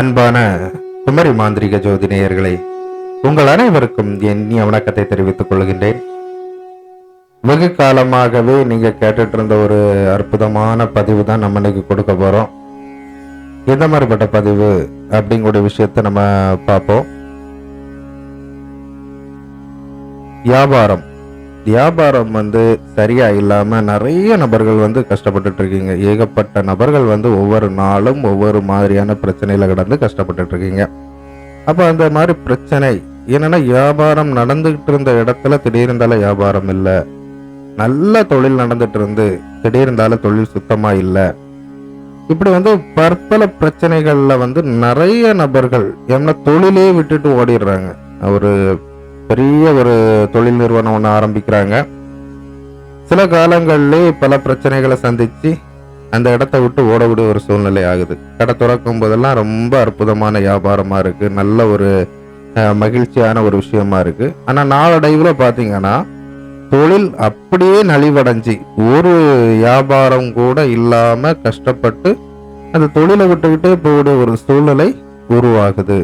அன்பான குமரி மாந்திரிக ஜோதிநேயர்களே உங்கள் அனைவருக்கும் என் வணக்கத்தை தெரிவித்துக் கொள்கின்றேன். வெகு காலமாகவே நீங்க கேட்டுட்டு இருந்த ஒரு அற்புதமான பதிவு தான் நம்ம இன்னைக்கு கொடுக்க போறோம். எந்த மாதிரிப்பட்ட பதிவு அப்படிங்கிற விஷயத்த நம்ம பார்ப்போம். வியாபாரம். வியாபாரம் வந்து சரியா இல்லாம நிறைய நபர்கள் வந்து கஷ்டப்பட்டுட்டு இருக்கீங்க. ஏகப்பட்ட நபர்கள் வந்து ஒவ்வொரு நாளும் ஒவ்வொரு மாதிரியான பிரச்சனையில கடந்து கஷ்டப்பட்டுட்டு இருக்கீங்க. அப்ப அந்த மாதிரி பிரச்சனை என்னன்னா வியாபாரம் நடந்துகிட்டு இருந்த இடத்துல திடீர்ந்தால வியாபாரம் இல்லை. நல்ல தொழில் நடந்துட்டு இருந்து திடீர்ந்தால தொழில் சுத்தமா இல்லை. இப்படி வந்து பற்பல பிரச்சனைகள்ல வந்து நிறைய நபர்கள் ஏன்னா தொழிலே விட்டுட்டு ஓடிடுறாங்க. ஒரு பெரிய ஒரு தொழில் நிறுவனம் ஒன்று ஆரம்பிக்கிறாங்க. சில காலங்களிலே பல பிரச்சனைகளை சந்தித்து அந்த இடத்த விட்டு ஓட விட ஒரு சூழ்நிலை ஆகுது. கடை திறக்கும் போதெல்லாம் ரொம்ப அற்புதமான வியாபாரமாக இருக்குது நல்ல ஒரு மகிழ்ச்சியான ஒரு விஷயமா இருக்குது ஆனால் நாளடைவில் பார்த்தீங்கன்னா தொழில் அப்படியே நலிவடைஞ்சு ஒரு வியாபாரம் கூட இல்லாமல் கஷ்டப்பட்டு அந்த தொழிலை விட்டுக்கிட்டே போட ஒரு சூழ்நிலை உருவாகுது.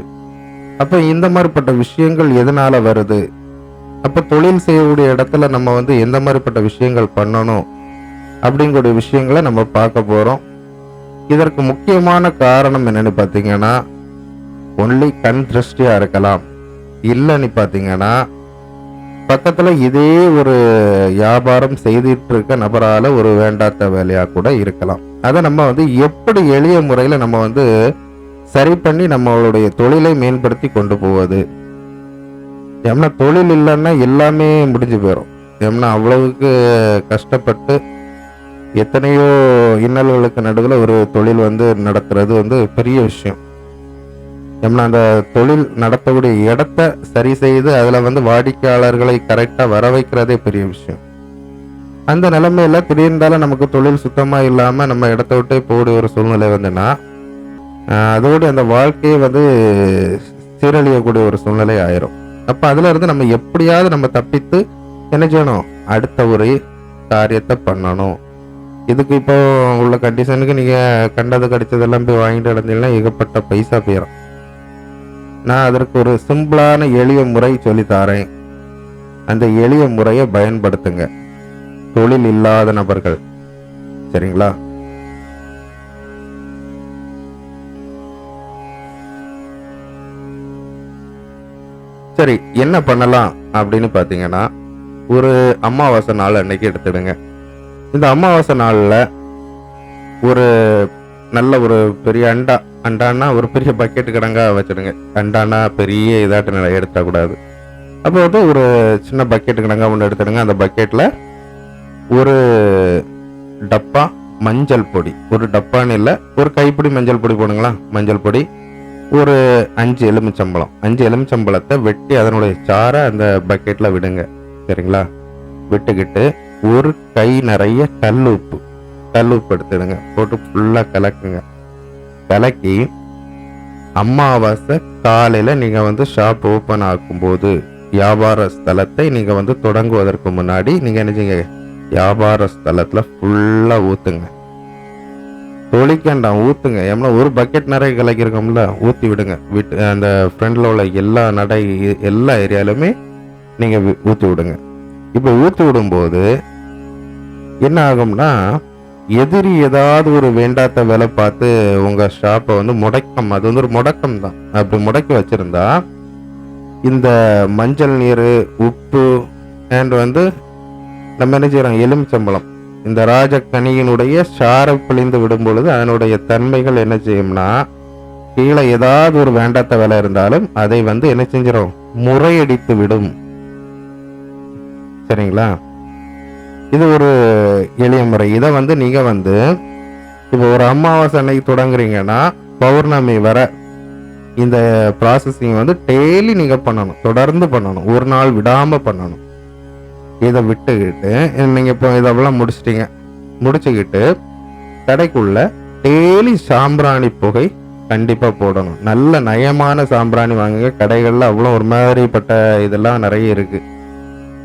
அப்போ இந்த மாதிரிப்பட்ட விஷயங்கள் எதனால வருது? அப்போ தொழில் செய்யக்கூடிய இடத்துல நம்ம வந்து எந்த மாதிரிப்பட்ட விஷயங்கள் பண்ணணும்? அப்படிங்கிற விஷயங்களை நம்ம பார்க்க போகிறோம் இதற்கு முக்கியமான காரணம் என்னன்னு பார்த்தீங்கன்னா ஒன்லி கண் திருஷ்டியாக இருக்கலாம். இல்லைன்னு பார்த்தீங்கன்னா பக்கத்தில் இதே ஒரு வியாபாரம் செய்துட்டு இருக்க நபரால் ஒரு வேண்டாத்த வேலையாக கூட இருக்கலாம். அதை நம்ம வந்து எப்படி எளிய முறையில் நம்ம வந்து சரி பண்ணி நம்மளுடைய தொழிலை மேம்படுத்தி கொண்டு போவது. ஏம்னா தொழில் இல்லைன்னா எல்லாமே முடிஞ்சு போயிடும் எம்னா அவ்வளவுக்கு கஷ்டப்பட்டு எத்தனையோ இன்னல்களுக்கு நடுவில் ஒரு தொழில் வந்து நடத்துறது வந்து பெரிய விஷயம். ஏம்னா அந்த தொழில் நடத்தக்கூடிய இடத்த சரி செய்து அதில் வந்து வாடிக்கையாளர்களை கரெக்டாக வர வைக்கிறதே பெரிய விஷயம். அந்த நிலைமையில திடீர்ந்தாலும் நமக்கு தொழில் சுத்தமாக இல்லாமல் நம்ம இடத்த விட்டே போடுற ஒரு சூழ்நிலை வந்துன்னா அதோடு அந்த வாழ்க்கையை வந்து சீரழியக்கூடிய ஒரு சூழ்நிலை ஆயிரும். அப்போ அதுல இருந்து நம்ம எப்படியாவது நம்ம தப்பித்து என்ன செய்யணும்? அடுத்த ஒரு காரியத்தை பண்ணணும். இதுக்கு இப்போ உள்ள கண்டிஷனுக்கு நீங்கள் கண்டது கடிச்சதெல்லாம் போய் வாங்கிட்டு நடந்தீங்கன்னா ஏகப்பட்ட பைசா போயிடும் நான் அதற்கு ஒரு சிம்பிளான எளிய முறை சொல்லி தரேன். அந்த எளிய முறையை பயன்படுத்துங்க. தொழில் இல்லாத நபர்கள். சரிங்களா? சரி என்ன பண்ணலாம் அப்படின்னு பார்த்தீங்கன்னா ஒரு அமாவாசை நாள் அன்னைக்கு எடுத்துடுங்க. இந்த அமாவாசை நாளில் ஒரு நல்ல ஒரு பெரிய அண்டா அண்டானா ஒரு பெரிய பக்கெட் கிடங்கா வச்சுடுங்க. அண்டானா பெரிய இதாட்டு நிலை எடுத்துடக்கூடாது அப்போ வந்து ஒரு சின்ன பக்கெட் கிடங்கா ஒன்று எடுத்துடுங்க. அந்த பக்கெட்டில் ஒரு டப்பா மஞ்சள் பொடி. ஒரு டப்பான்னு இல்லை ஒரு கைப்பிடி மஞ்சள் பொடி போடுங்களா மஞ்சள் பொடி. ஒரு அஞ்சு எலுமிச்சம்பழம். அஞ்சு எலுமிச்சம்பழத்தை வெட்டி அதனுடைய சாரை அந்த பக்கெட்டில் விடுங்க. சரிங்களா? விட்டுக்கிட்டு ஒரு கை நிறைய கல் உப்பு. கல் உப்பு எடுத்துடுங்க. போட்டு ஃபுல்லாக கலக்குங்க. கலக்கி அமாவாசை காலையில் நீங்கள் வந்து ஷாப் ஓப்பன் ஆக்கும்போது வியாபார ஸ்தலத்தை நீங்கள் வந்து தொடங்குவதற்கு முன்னாடி நீங்கள் என்ன செய்யுங்க? வியாபார ஸ்தலத்தில் ஃபுல்லாக ஊற்றுங்க தொளிக்கண்டாம் ஊற்றுங்க ஏன்னா ஒரு பக்கெட் நிறைய கலக்கிருக்கோம்ல ஊற்றி விடுங்க. விட்டு அந்த ஃப்ரெண்டில் உள்ள எல்லா நடை எல்லா ஏரியாலுமே நீங்கள் ஊற்றி விடுங்க. இப்போ ஊற்றி விடும்போது என்ன ஆகும்னா எதிரி ஏதாவது ஒரு வேண்டாத வேலை பார்த்து உங்கள் ஷாப்பை வந்து முடக்கம் அது வந்து ஒரு முடக்கம் தான். அப்படி முடக்கி வச்சுருந்தா இந்த மஞ்சள் நீர் உப்பு அண்ட் வந்து நம்ம என்ன செய்கிறோம் எலுமிச்சம்பழம். இந்த ராஜக்கனியினுடைய சாரை பிழிந்து விடும் பொழுது அதனுடைய தன்மைகள் என்ன செய்யும்னா கீழே ஏதாவது ஒரு வேண்டாத்த வேலை இருந்தாலும் அதை வந்து என்ன செஞ்சிடும் முறையடித்து விடும். சரிங்களா? இது ஒரு எளிய முறை. இதை வந்து நீங்க வந்து இப்போ ஒரு அமாவாசை அன்னைக்கு தொடங்குறீங்கன்னா பௌர்ணமி வர இந்த ப்ராசஸிங் வந்து டெய்லி நீங்க பண்ணணும். தொடர்ந்து பண்ணணும். ஒரு நாள் விடாம பண்ணணும். இதை விட்டுக்கிட்டு நீங்கள் இப்போ இதெல்லாம் முடிச்சிட்டிங்க. முடிச்சுக்கிட்டு கடைக்குள்ள டெய்லி சாம்பிராணி புகை கண்டிப்பாக போடணும். நல்ல நயமான சாம்பிராணி வாங்குங்க. கடைகளில் அவ்வளோ ஒரு மாதிரிப்பட்ட இதெல்லாம் நிறைய இருக்குது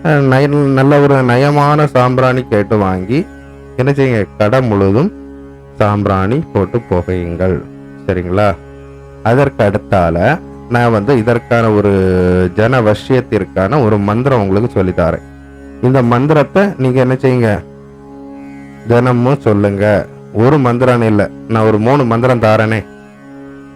நய- நல்ல ஒரு நயமான சாம்பிராணி கேட்டு வாங்கி என்ன செய்யுங்க? கடை முழுதும் சாம்பிராணி போட்டு புகையுங்கள். சரிங்களா? அதற்கு அடுத்தால நான் வந்து இதற்கான ஒரு ஜன வசியத்திற்கான ஒரு மந்திரம் உங்களுக்கு சொல்லித்தாரேன் இந்த மந்திரத்தை நீங்க என்ன செய்யுங்க? தினமும் சொல்லுங்க. ஒரு மந்திரம் இல்லை. நான் ஒரு மூணு மந்திரம் தாரனே.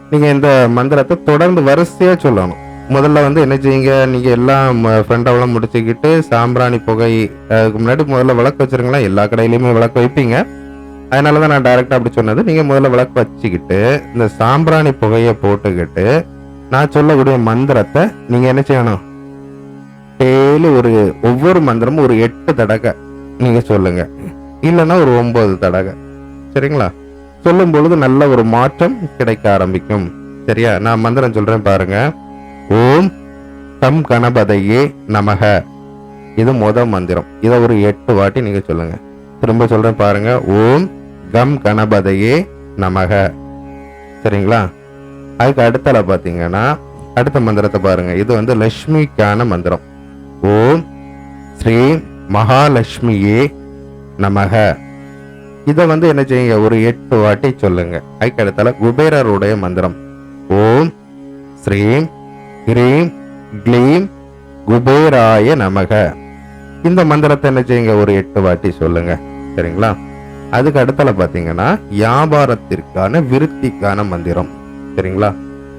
நீங்க இந்த மந்திரத்தை தொடர்ந்து வரிசையா சொல்லணும். முதல்ல வந்து என்ன செய்யுங்க? நீங்க எல்லாம் ஃப்ரெண்டவெல்லாம் முடிச்சுக்கிட்டு சாம்பிராணி புகை அதுக்கு முன்னாடி முதல்ல விளக்கு வச்சுருங்களா எல்லா கடையிலையுமே விளக்கு வைப்பீங்க. அதனால தான் நான் டைரெக்டாக அப்படி சொன்னது. நீங்கள் முதல்ல விளக்கு வச்சுக்கிட்டு இந்த சாம்பிராணி புகையை போட்டுக்கிட்டு நான் சொல்லக்கூடிய மந்திரத்தை நீங்கள் என்ன செய்யணும்? டெய்லி ஒரு ஒவ்வொரு மந்திரமும் ஒரு எட்டு தடவை நீங்க சொல்லுங்க. இல்லைன்னா ஒரு ஒன்பது தடவை சரிங்களா? சொல்லும் பொழுது நல்ல ஒரு மாற்றம் கிடைக்க ஆரம்பிக்கும். சரியா? நான் மந்திரம் சொல்றேன் பாருங்க. ஓம் தம் கணபதையே நமக. இது முத மந்திரம். இதை ஒரு எட்டு வாட்டி நீங்க சொல்லுங்க. திரும்ப சொல்றேன் பாருங்க. ஓம் கம் கணபதையே நமக. சரிங்களா? அதுக்கு அடுத்தால பாத்தீங்கன்னா அடுத்த மந்திரத்தை பாருங்க. இது வந்து லட்சுமிக்கான மந்திரம். ஓம் ஸ்ரீ மகாலட்சுமியே நமக. இதை வந்து என்ன செய்யுங்க? ஒரு எட்டு வாட்டி சொல்லுங்க. அதுக்கடுத்தால குபேரருடைய மந்திரம். ஓம் ஸ்ரீம் ஹ்ரீம் க்ளீம் குபேராய நமக. இந்த மந்திரத்தை என்ன செய்யுங்க? ஒரு எட்டு வாட்டி சொல்லுங்க. சரிங்களா? அதுக்கு அடுத்தால பாத்தீங்கன்னா வியாபாரத்திற்கான விருத்திக்கான மந்திரம். சரிங்களா?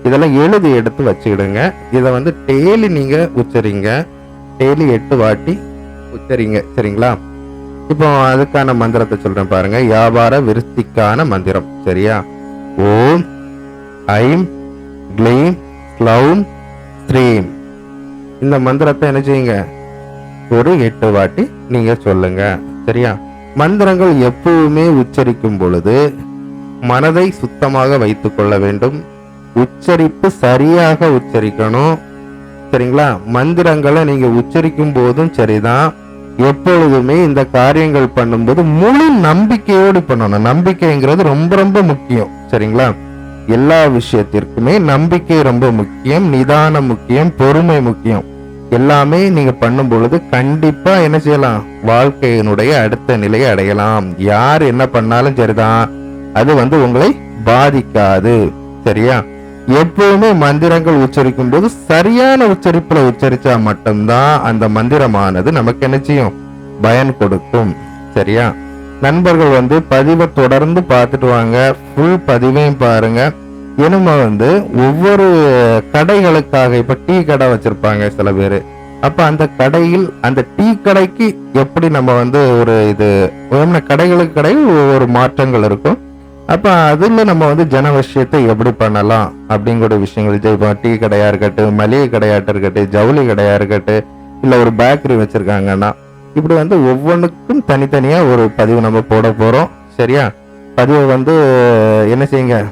இதெல்லாம் எழுதி எடுத்து வச்சுக்கிடுங்க. இதை வந்து டெய்லி நீங்க உச்சரிங்க. டெய்லி எட்டு வாட்டி உச்சரிங்க சரிங்களா? இப்போ அதுக்கான மந்திரத்தை சொல்றேன் பாருங்க. வியாபார விருத்திக்கான மந்திரம் சரியா? ஓம் ஐம் க்ளீம் ஸ்லௌம் ஸ்ரீம். இந்த மந்திரத்தை என்ன செய்யுங்க? ஒரு எட்டு வாட்டி நீங்க சொல்லுங்க சரியா? மந்திரங்கள் எப்பவுமே உச்சரிக்கும் பொழுது மனதை சுத்தமாக வைத்துக் கொள்ள வேண்டும். உச்சரிப்பு சரியாக உச்சரிக்கணும். சரிங்களா? மந்திரங்களை நீங்க உச்சரிக்கும் போதும் சரிதான். எப்பொழுதுமே இந்த காரியங்கள் பண்ணும்போது முழு நம்பிக்கையோடு பண்ணணும். நம்பிக்கைங்கிறது ரொம்ப ரொம்ப முக்கியம். சரிங்களா? எல்லா விஷயத்திற்குமே நம்பிக்கை ரொம்ப முக்கியம். நிதானம் முக்கியம். பொறுமை முக்கியம். எல்லாமே நீங்க பண்ணும் பொழுது கண்டிப்பா என்ன செய்யலாம்? வாழ்க்கையினுடைய அடுத்த நிலையை அடையலாம். யார் என்ன பண்ணாலும் சரிதான். அது வந்து உங்களை பாதிக்காது. சரியா? எப்பவுமே மந்திரங்கள் உச்சரிக்கும் போது சரியான உச்சரிப்புல உச்சரிச்சா மட்டும்தான் அந்த மந்திரமானது நமக்கு என்ன செய்யும்? பயன் கொடுக்கும். சரியா? நண்பர்கள் வந்து பதிவை தொடர்ந்து பார்த்துட்டு வாங்க. ஃபுல் பதிவையும் பாருங்க. இனிமே வந்து ஒவ்வொரு கடைகளுக்காக இப்ப டீ கடை வச்சிருப்பாங்க சில பேர். அப்ப அந்த கடையில் அந்த டீ கடைக்கு எப்படி நம்ம வந்து ஒரு இது கடைகளுக்கு கடையில் ஒவ்வொரு மாற்றங்கள் இருக்கும். அப்போ அதுல நம்ம வந்து ஜன விஷயத்தை எப்படி பண்ணலாம் அப்படிங்கிற விஷயங்கள். இப்போ டீ கடையாக இருக்கட்டும் மளிகை கடையாட்ட இருக்கட்டும் ஜவுளி கடையாக இருக்கட்டும் இல்லை ஒரு பேக்கரி வச்சுருக்காங்கன்னா இப்படி வந்து ஒவ்வொன்றுக்கும் தனித்தனியாக ஒரு பதிவு நம்ம போட போகிறோம் சரியா? பதிவை வந்து என்ன செய்யுங்க?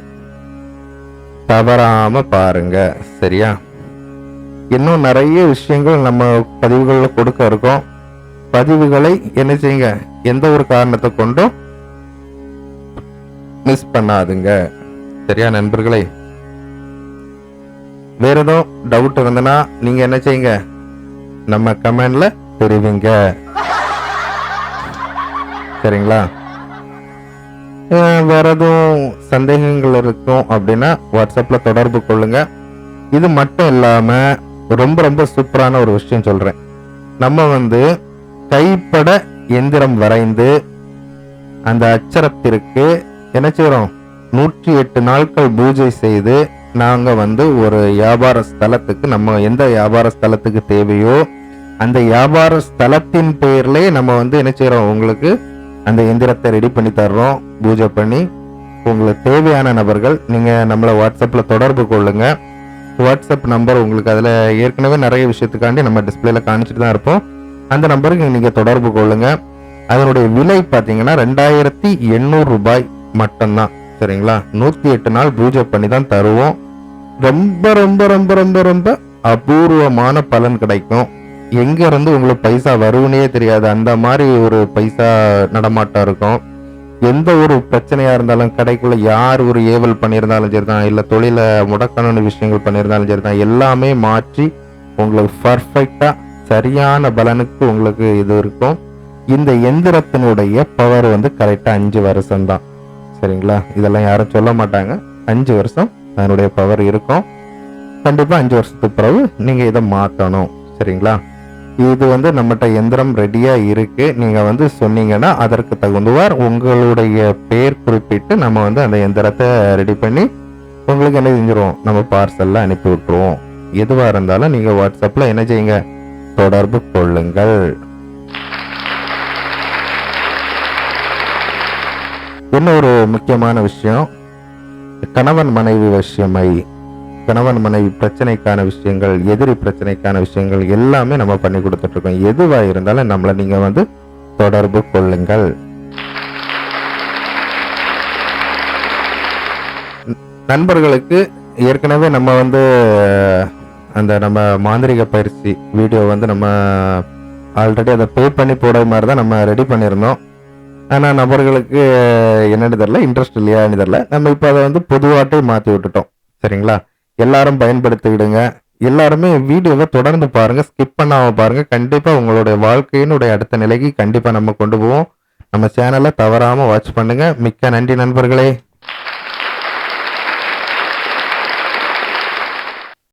தவறாமல் பாருங்க. சரியா? இன்னும் நிறைய விஷயங்கள் நம்ம பதிவுகளில் கொடுக்க இருக்கோம். பதிவுகளை என்ன செய்யுங்க? எந்த ஒரு காரணத்தை கொண்டும் மிஸ் பண்ணாதுங்க. சரியா நண்பர்களே? வேற ஏதோ டவுட் இருந்தனா நீங்க என்ன செய்யுங்க? நம்ம கமெண்ட்ல தெரிவிங்க. சரிங்களா? வேற எதுவும் சந்தேகங்கள் இருக்கும் அப்படின்னா வாட்ஸ்அப்ல தொடர்பு கொள்ளுங்க. இது மட்டும் இல்லாம ரொம்ப ரொம்ப சூப்பரான ஒரு விஷயம் சொல்றேன். நம்ம வந்து கைப்பட எந்திரம் வரைந்து அந்த அச்சரத்திற்கு என்ன செய்கிறோம் நூற்றி எட்டு நாட்கள் பூஜை செய்து நாங்க வந்து ஒரு வியாபார ஸ்தலத்துக்கு நம்ம எந்த வியாபார ஸ்தலத்துக்கு தேவையோ அந்த வியாபார ஸ்தலத்தின் பெயர்லயே நம்ம வந்து என்ன செய்கிறோம் உங்களுக்கு அந்த எந்திரத்தை ரெடி பண்ணி தர்றோம் பூஜை பண்ணி. உங்களுக்கு தேவையான நபர்கள் நீங்க நம்மளை வாட்ஸ்அப்ல தொடர்பு கொள்ளுங்க. வாட்ஸ்அப் நம்பர் உங்களுக்கு அதில் ஏற்கனவே நிறைய விஷயத்துக்காண்டி நம்ம டிஸ்பிளேல காமிச்சிட்டு தான் இருப்போம். அந்த நம்பருக்கு நீங்கள் தொடர்பு கொள்ளுங்க. அதனுடைய விலை பார்த்தீங்கன்னா ரெண்டாயிரத்தி எண்ணூறு ரூபாய். மட்டும்தான் சரிங்களா? நூத்தி எட்டு நாள் பூஜை பண்ணி தான் தருவோம். ரொம்ப ரொம்ப ரொம்ப ரொம்ப ரொம்ப அபூர்வமான பலன் கிடைக்கும். எங்க இருந்து உங்களுக்கு பைசா வருவனே தெரியாது. அந்த மாதிரி ஒரு பைசா நடமாட்டம் இருக்கும். எந்த ஒரு பிரச்சனையா இருந்தாலும் கடைக்குள்ள யார் ஒரு ஏவல் பண்ணியிருந்தாலும் சரிதான். இல்ல தொழிலை முடக்கணும்னு விஷயங்கள் பண்ணியிருந்தாலும் சரிதான். எல்லாமே மாற்றி உங்களுக்கு பர்ஃபெக்டா சரியான பலனுக்கு உங்களுக்கு இது இருக்கும். இந்த எந்திரத்தினுடைய பவர் வந்து கரெக்டா அஞ்சு வருஷம் தான் சரிங்களா? இதெல்லாம் யாரும் சொல்ல மாட்டாங்க. அஞ்சு வருஷம் அதனுடைய பவர் இருக்கும். கண்டிப்பாக அஞ்சு வருஷத்துக்கு பிறகு நீங்கள் இதை மாற்றணும் சரிங்களா? இது வந்து நம்மகிட்ட எந்திரம் ரெடியாக இருக்கு. நீங்கள் வந்து சொன்னீங்கன்னா அதற்கு தகுந்தவார் உங்களுடைய பேர் குறிப்பிட்டு நம்ம வந்து அந்த எந்திரத்தை ரெடி பண்ணி உங்களுக்கு என்ன செஞ்சிருவோம் நம்ம பார்சல்ல அனுப்பி விட்டுருவோம். எதுவாக இருந்தாலும் நீங்கள் வாட்ஸ்அப்பில் என்ன செய்யுங்க? தொடர்பு கொள்ளுங்கள். இன்னொரு முக்கியமான விஷயம்? கணவன் மனைவி விஷயமை கணவன் மனைவி பிரச்சனைக்கான விஷயங்கள் எதிரி பிரச்சனைக்கான விஷயங்கள் எல்லாமே நம்ம பண்ணி கொடுத்துட்டு இருக்கோம் எதுவா இருந்தாலும் நம்மளை நீங்க வந்து தொடர்பு கொள்ளுங்கள். நண்பர்களுக்கு ஏற்கனவே நம்ம வந்து அந்த நம்ம மாந்திரிக பயிற்சி வீடியோ வந்து நம்ம ஆல்ரெடி அதை பே பண்ணி போட மாதிரி தான் நம்ம ரெடி பண்ணியிருந்தோம். ஆனால் நபர்களுக்கு என்னன்னு தெரில இன்ட்ரெஸ்ட் இல்லையான்னு தெரில நம்ம இப்போ அதை வந்து பொதுவாட்டே மாற்றி விட்டுட்டோம். சரிங்களா? எல்லாரும் பயன்படுத்திக்கிடுங்க எல்லாருமே வீடியோவை தொடர்ந்து பாருங்கள் ஸ்கிப் பண்ணாமல் பாருங்கள் கண்டிப்பாக உங்களுடைய வாழ்க்கையினுடைய அடுத்த நிலைக்கு கண்டிப்பாக நம்ம கொண்டு போவோம். நம்ம சேனலை தவறாமல் வாட்ச் பண்ணுங்கள் மிக்க நன்றி நண்பர்களே.